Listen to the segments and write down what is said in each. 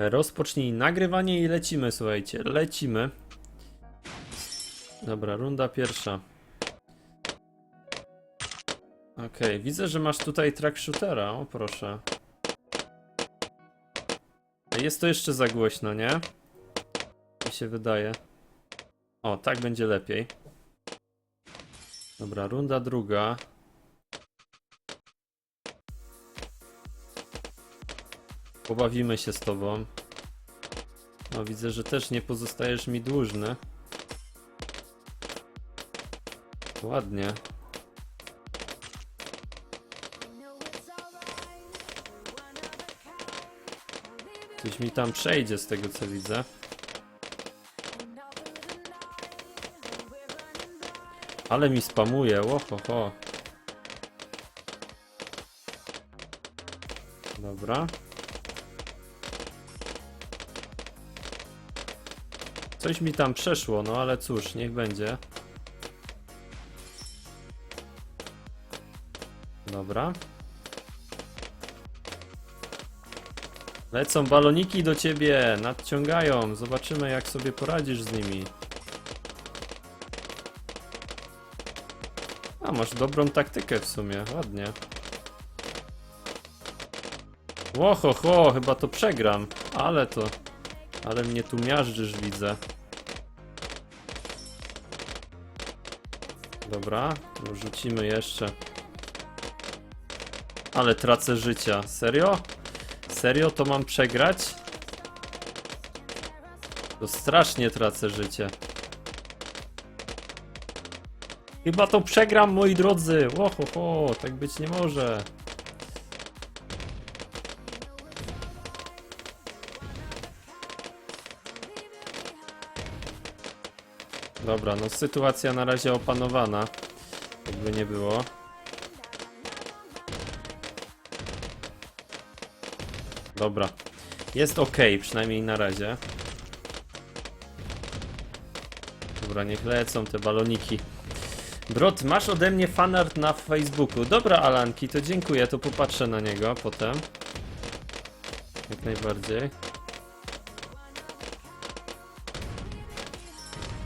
Rozpocznij nagrywanie i lecimy, słuchajcie. Lecimy. Dobra, runda pierwsza. Okej, widzę, że masz tutaj track shootera, o proszę. Jest to jeszcze za głośno, nie? Mi się wydaje. O, tak będzie lepiej. Dobra, runda druga. Pobawimy się z tobą. No, widzę, że też nie pozostajesz mi dłużny. Ładnie. Coś mi tam przejdzie z tego co widzę. Ale mi spamuje, łohoho. Dobra. Coś mi tam przeszło, no ale cóż, niech będzie. Dobra. Lecą baloniki do ciebie, nadciągają. Zobaczymy jak sobie poradzisz z nimi. A, masz dobrą taktykę w sumie, ładnie. Łoho, ho, chyba to przegram. Ale to... Ale mnie tu miażdżysz, widzę. Dobra, rzucimy jeszcze. Ale tracę życia. Serio? Serio to mam przegrać? To strasznie tracę życie. Chyba to przegram, moi drodzy. Łoho, ho, tak być nie może. Dobra, no sytuacja na razie opanowana. Jakby nie było. Dobra. Jest ok, przynajmniej na razie. Dobra, niech lecą te baloniki. Brot, masz ode mnie fanart na Facebooku. Dobra, Alanki, to dziękuję, to popatrzę na niego potem. Jak najbardziej.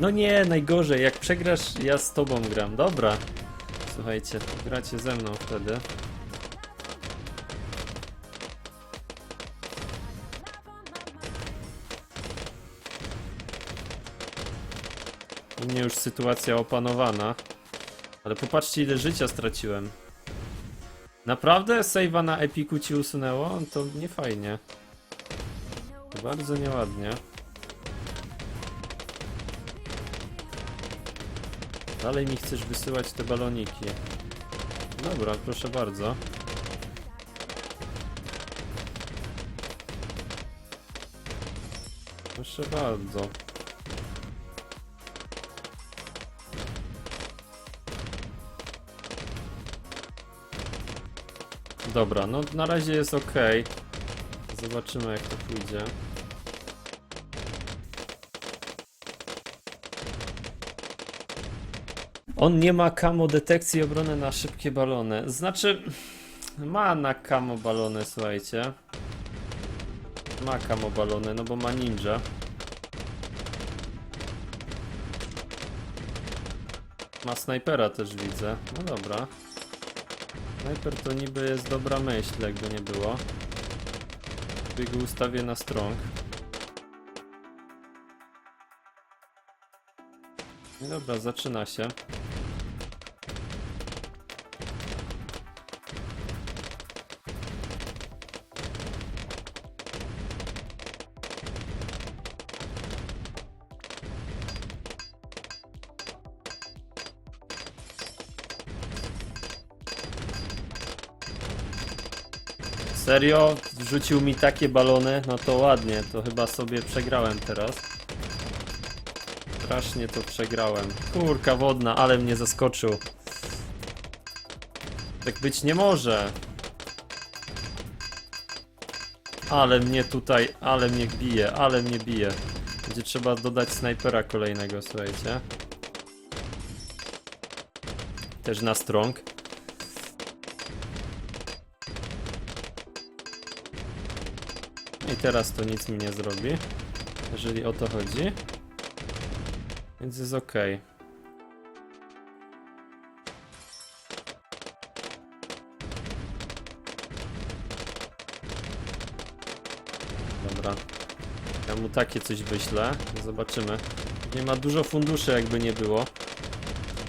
No nie, najgorzej, jak przegrasz, ja z tobą gram. Dobra. Słuchajcie, gracie ze mną wtedy. U mnie już sytuacja opanowana. Ale popatrzcie ile życia straciłem. Naprawdę? Save'a na Epiku ci usunęło? To nie fajnie. Bardzo nieładnie. Dalej mi chcesz wysyłać te baloniki. Dobra, proszę bardzo. Proszę bardzo. Dobra, no na razie jest ok. Zobaczymy jak to pójdzie. On nie ma kamo detekcji obrony na szybkie balony. Znaczy, ma na kamo balony, słuchajcie. Ma kamo balony, no bo ma ninja. Ma snajpera też widzę. No dobra. Snajper to niby jest dobra myśl, jakby nie było. Sobie go ustawię na strong. No dobra, zaczyna się. Serio? Wrzucił mi takie balony? No to ładnie, to chyba sobie przegrałem teraz. Strasznie to przegrałem. Kurka wodna, ale mnie zaskoczył. Tak być nie może. Ale mnie tutaj, ale mnie bije, ale mnie bije. Będzie trzeba dodać snajpera kolejnego, słuchajcie. Też na strong. Teraz to nic mi nie zrobi. Jeżeli o to chodzi. Więc jest ok. Dobra. Ja mu takie coś wyślę. Zobaczymy. Nie ma dużo funduszy, jakby nie było.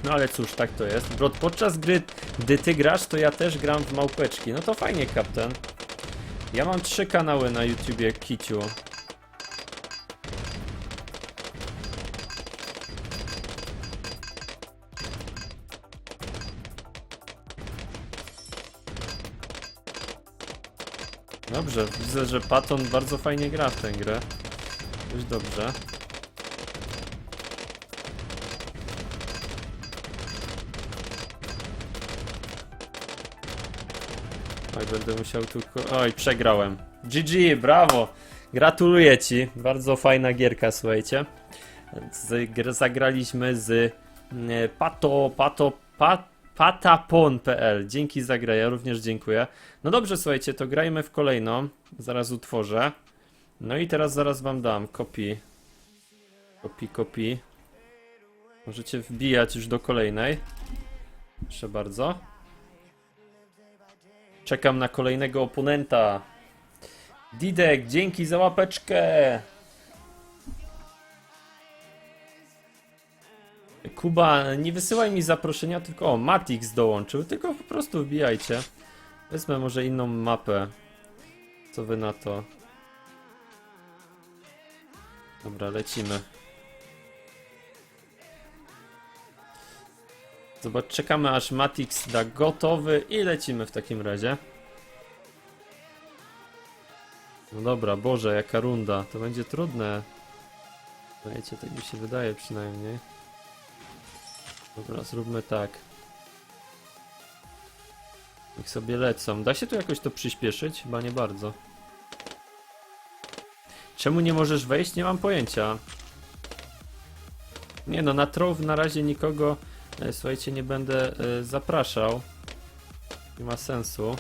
No ale cóż, tak to jest. Brod, podczas gry, gdy ty grasz, to ja też gram w małpeczki. No to fajnie, kapten. Ja mam trzy kanały na YouTubie, Kiciu. Dobrze, widzę, że Patton bardzo fajnie gra w tę grę. Dość dobrze. Oj, będę musiał tu... Oj, przegrałem. GG, brawo! Gratuluję ci. Bardzo fajna gierka, słuchajcie. Zagraliśmy z mm, pato, pato, pa, patapon.pl. Dzięki za grę, ja również dziękuję. No dobrze, słuchajcie, to grajmy w kolejną. Zaraz utworzę. No i teraz zaraz wam dam kopi. Kopi, kopi. Możecie wbijać już do kolejnej. Proszę bardzo. Czekam na kolejnego oponenta. Didek, dzięki za łapeczkę. Kuba, nie wysyłaj mi zaproszenia, tylko o, Matix dołączył, tylko po prostu wbijajcie. Wezmę może inną mapę. Co wy na to? Dobra, lecimy. Zobacz, czekamy aż Matix da gotowy i lecimy w takim razie. No dobra, Boże, jaka runda. To będzie trudne. Wiecie, tak mi się wydaje przynajmniej. Dobra, zróbmy tak. Niech sobie lecą. Da się tu jakoś to przyspieszyć? Chyba nie bardzo. Czemu nie możesz wejść? Nie mam pojęcia. Nie no, na troll na razie nikogo, słuchajcie, nie będę e, zapraszał. Nie ma sensu.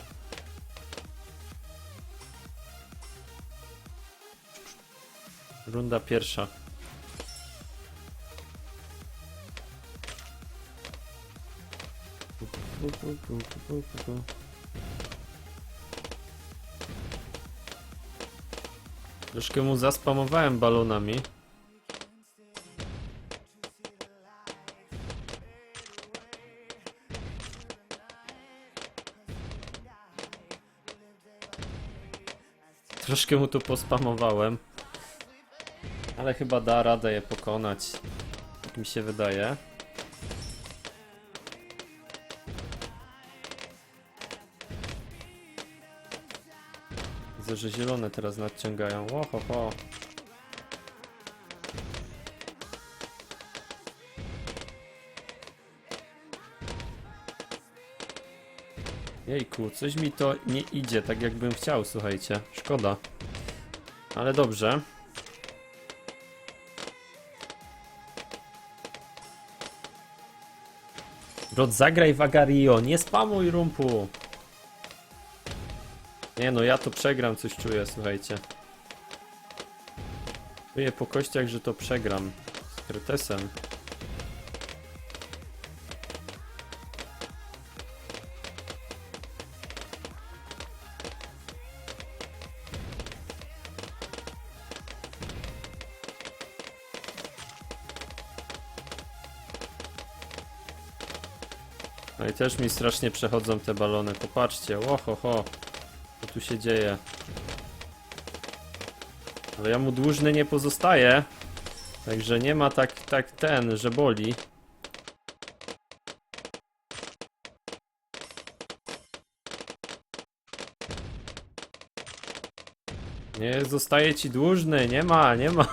Runda pierwsza. Troszkę mu zaspamowałem balonami. Troszkę mu tu pospamowałem. Ale chyba da radę je pokonać. Tak mi się wydaje. Widzę, że zielone teraz nadciągają. Oho, Jejku, coś mi to nie idzie tak jakbym chciał, słuchajcie. Szkoda. Ale dobrze. Rod, zagraj w Agario, nie spamuj rumpu. Nie no, ja to przegram, coś czuję, słuchajcie. Czuję po kościach, że to przegram. Z Kretesem. Też mi strasznie przechodzą te balony. Popatrzcie, oho, ho. Co tu się dzieje? Ale ja mu dłużny nie pozostaję. Także nie ma tak, tak ten, że boli. Nie zostaje ci dłużny, nie ma, nie ma.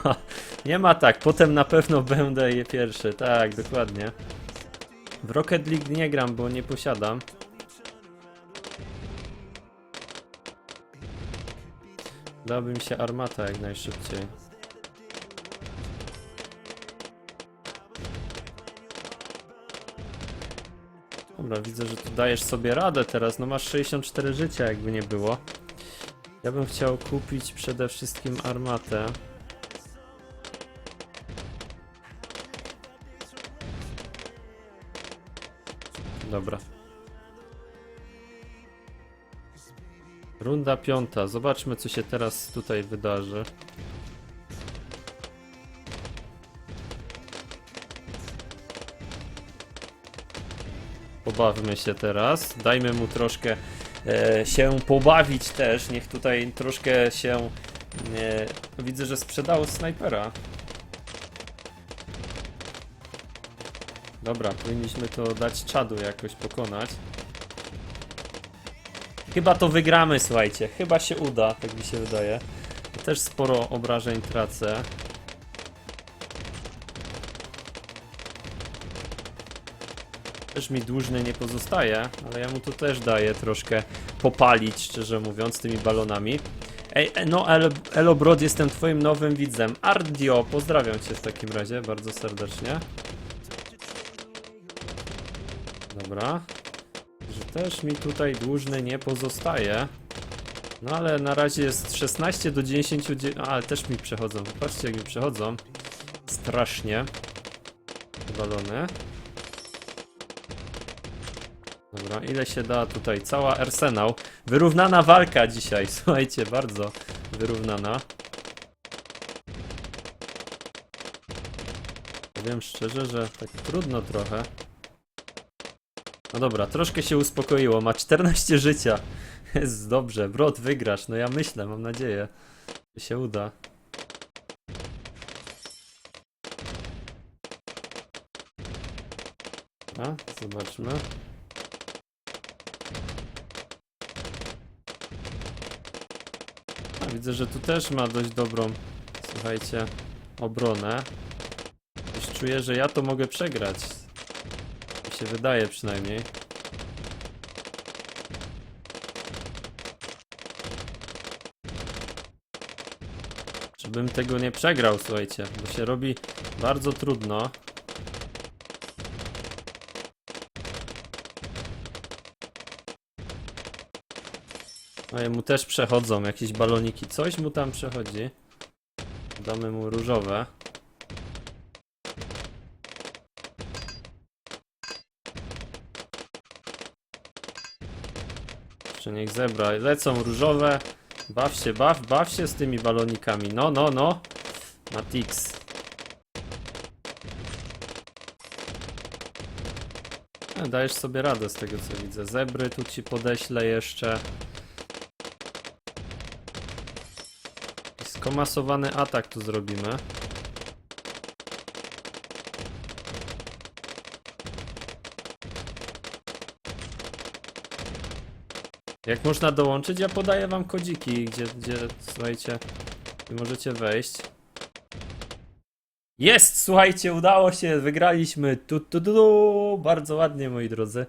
Nie ma tak, potem na pewno będę je pierwszy, tak, dokładnie. W Rocket League nie gram, bo nie posiadam. Dałaby mi się armata jak najszybciej. Dobra, widzę, że tu dajesz sobie radę teraz. No masz 64 życia, jakby nie było. Ja bym chciał kupić przede wszystkim armatę. Dobra. Runda piąta. Zobaczmy, co się teraz tutaj wydarzy. Pobawmy się teraz. Dajmy mu troszkę e, się pobawić też. Niech tutaj troszkę się. E, widzę, że sprzedało snajpera. Dobra, powinniśmy to dać czadu jakoś pokonać. Chyba to wygramy, słuchajcie. Chyba się uda, tak mi się wydaje. Też sporo obrażeń tracę. Też mi dłużny nie pozostaje, ale ja mu tu też daję troszkę popalić, szczerze mówiąc, tymi balonami. Ej, e, no El Elobrod, jestem twoim nowym widzem. Ardio, pozdrawiam cię w takim razie bardzo serdecznie. Dobra. Że też mi tutaj dłużny nie pozostaje. No ale na razie jest 16 do 99. A, ale też mi przechodzą. Patrzcie jak mi przechodzą. Strasznie. Balony. Dobra, ile się da tutaj? Cała arsenał. Wyrównana walka dzisiaj, słuchajcie, bardzo wyrównana. Powiem szczerze, że tak trudno trochę. No dobra, troszkę się uspokoiło, ma 14 życia. Jest dobrze, Brod, wygrasz. No ja myślę, mam nadzieję, że się uda. A, zobaczmy. A, widzę, że tu też ma dość dobrą, słuchajcie, obronę. Już czuję, że ja to mogę przegrać. Się wydaje przynajmniej. Żebym tego nie przegrał, słuchajcie, bo się robi bardzo trudno. A jemu też przechodzą jakieś baloniki. Coś mu tam przechodzi. Damy mu różowe. Jeszcze niech zebra. Lecą różowe. Baw się, baw, baw się z tymi balonikami. No, no, no. Matix. E, Dajesz sobie radę z tego co widzę. Zebry tu ci podeślę jeszcze. Skomasowany atak tu zrobimy. Jak można dołączyć? Ja podaję wam kodziki, gdzie, gdzie słuchajcie, możecie wejść. Jest! Słuchajcie, udało się, wygraliśmy. Tu, tu, tu, tu. Bardzo ładnie, moi drodzy.